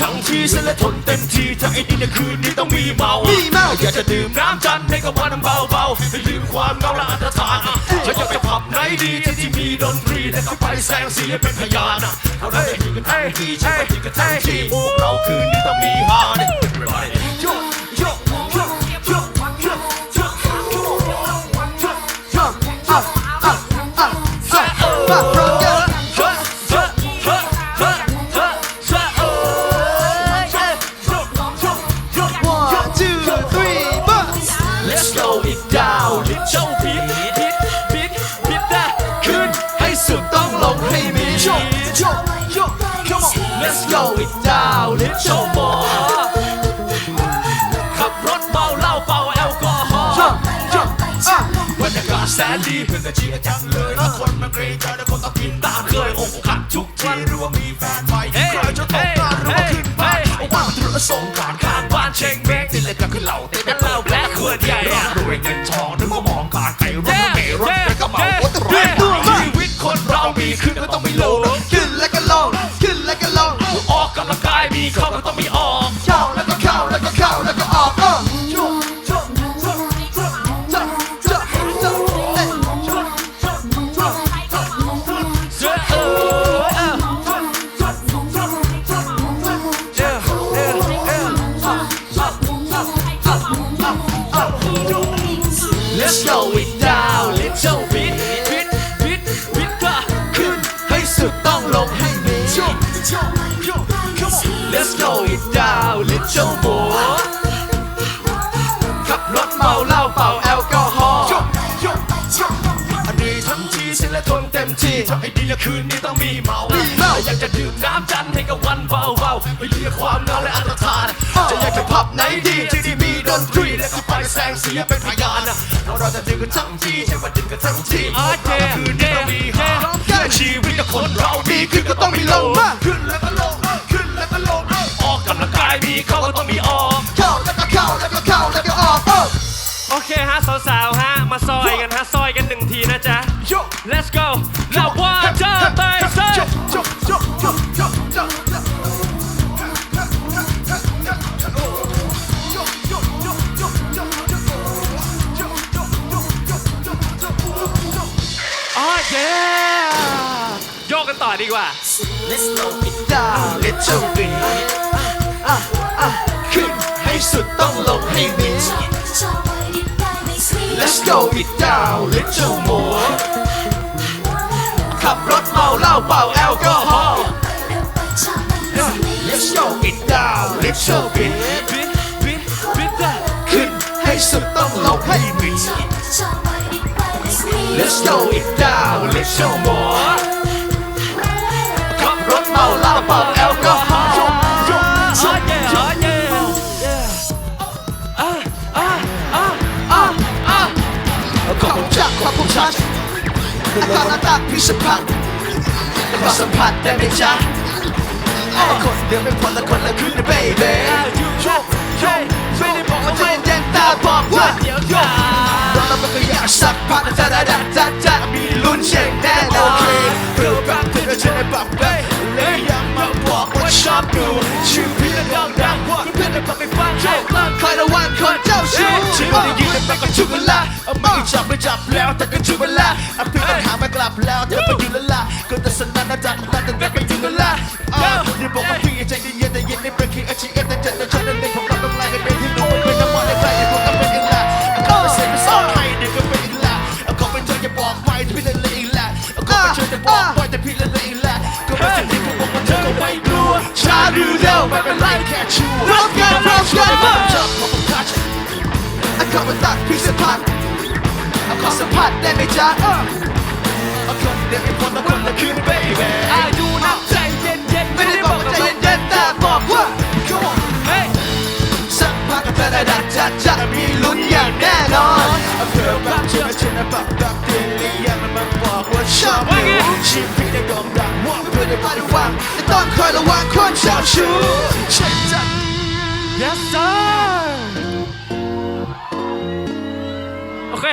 ทั้งทีฉันและทนเต็มทีถ้าไอ้นี่ในคืนนี้ต้องมีเมามีเมาอยากจะดื่มน้ำจันทร์ให้กับวันน้ำเบาๆให้ลืมความเหงาและอันตรธานอะฉันอยากจะผับไหนดีที่ที่มีดนตรีและก็ไปแสงสีเป็นพยานเราได้อยู่กันทั้งทีใช่ไหมอยู่กันทั้งทีพวกเราคืนนี้ต้องมีฮาเนี่ย โยโยโย come on Let's go it down ลิดเจ้าหมอขับรถเมาเหล้าเป่าแอลกอฮอล์ยกยกอะบรรยากาศแสนดีเพื่อนก็เชียร์จังเลยถ้าคนมันเกรงใจแล้วคนก็กินตามเคยอกหักทุกทีหรือว่ามีแฟนใหม่ใครจะตกงานหรือว่าขึ้นบ้านเอาว่างเถอะส่งการข้างบ้านเช็งเมกนี่เลยก็คือเหล่าเต้นเหล้าแพ้ขวดใหญ่อะรวยเงินทองนึกว่ามองการไก่รถเมล์รถเมล์ก็เมาวัดแรงชีวิตคนเรามีขึ้นก็ สุดต้องลงให้มีโยโยโย come on Let's go it down little boy ขับรถเมาเหล้าเป่าแอลกอฮอล์โยโยโยอันนี้ทั้งทีฉันและทนเต็มที่ถ้าไอ้ดีละคืนนี้ต้องมีเมามีเมาอยากจะดื่มน้ำจันทร์ให้กับวันเบาๆไปเลียความเหงาและอันตรธานจะอยากจะพับไหนดีที่ที่มีดนตรีและก็ไปแสงสีเป็นพยานนะเราเราจะดื่มกันทั้งทีใช่ว่าดื่มกันทั้งทีคืน ก็ต้องมีออกเข้าแล้วก็เข้าแล้วก็เข้าแล้วก็ออกอะโอเคฮะสาวๆฮะมาซอยกันฮะซอยกันหนึ่งทีนะจ๊ะโย Let's go แล้วว่าจะไปซะโยโยโยโยโยโยอ๋อเย้โยกกันต่อดีกว่า Let's go it down little bit อะอะขึ้นให้สุดต้องลงให้มี Let's go it down little more ขับรถเมาเหล้าเป่าแอลกอฮอล์ Let's go it down little bit บิดบิดบิดอะขึ้นให้สุดต้องลงให้มี Let's go it down little more ขับรถเมาเหล้าเป่า อาการระดับพิชพันมาสัมผัสได้ไหมจ๊ะคนเดียวเป็นคนละคนละคืนนะ baby ยูโยโยไม่ได้บอกว่าจะเย็นตาบอกว่าเดี๋ยวก่อนเราเราก็อยากสักพักจะได้ได้จะจะมีลุ้นเช็งแน่นอนเพื่อรักเพื่อจะได้บอกไปเลยยังมาบอกว่าชอบดูชื่อพี่และดังดังว่าเพื่อนๆก็ไม่ฟังให้คอยระวังคนเจ้าชู้ชีวิตได้ยินแต่มันก็ชุกลาเอาไม่ จับไม่จับแล้วแต่ก็ชุกเวลาอาเพื่อนปัญหาไม่กลับแล้วแต่ไปอยู่ละละก็แต่สนันนะจัดแต่แต่ไปอยู่ละละอ่าอย่าบอกว่าพี่ใจเย็นแต่เย็นในเบรกที่อาชีพแต่จัดแต่ฉันนั้นของเราต้องไล่ให้เป็นที่รู้เป็นน้ำมันในใจอย่าพูดกันเป็นอีกละก็ไม่เสียไม่สอนให้เด็กก็เป็นอีกละก็ไม่เจออย่าบอกไปที่พี่เล่นเลยอีกละก็ไม่เจอจะบอกไปแต่พี่เล่นเลยอีกละก็ไม่เจอที่ผมบอกว่าเธอก็ไม่กลัวช้าหรือเร็วไม่เป็นไรแค่ชัวร์พร้อมกันพร้อมกันชอบของผมทัชอาเข้ามา ขอสัมผัสได้ไหมจ๊ะเอาคนเดียวเป็นคนละคนละคืน baby อายุนับใจเย็นเย็นไม่ได้บอกว่าใจเย็นแต่บอกว่า come on สักพักก็จะได้จะจะมีลุ้นอย่างแน่นอนเอาเพื่อรักเธอฉันนะแบบแบบเดียวยังมันมาบอกว่าชอบอยู่ชีวิตได้กองดังว่าเพื่อนในบ้านระวังจะต้องคอยระวังคนเจ้าชู้ใช่จัด yes sir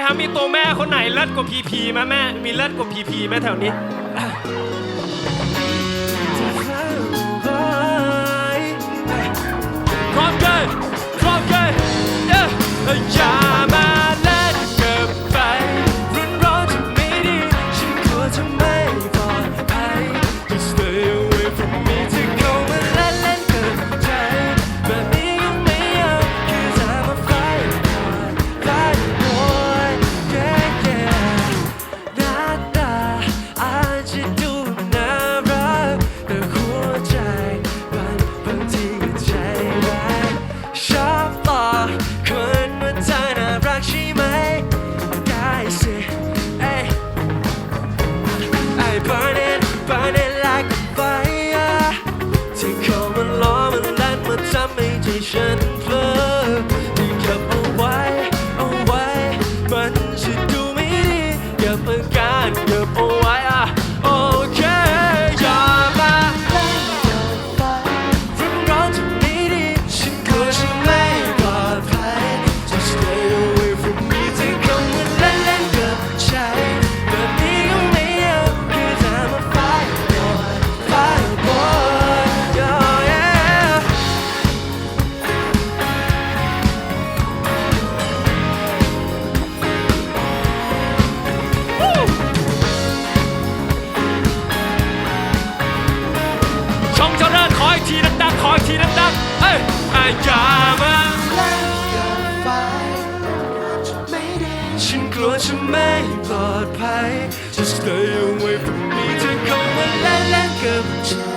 ฮะมีตัวแม่คนไหนเลิศกว่าพีพีไหมแม่ มีเลิศกว่าพีพีไหมแถวนี้ พร้อมกันพร้อมกันเอ้ยยา กอ้ย่ามาและอย่าไปไม่ได้ฉันกลัวฉันไม่ปลอดภัย Just stay away from me เธอเข้มาเล่นเล่นกับฉัน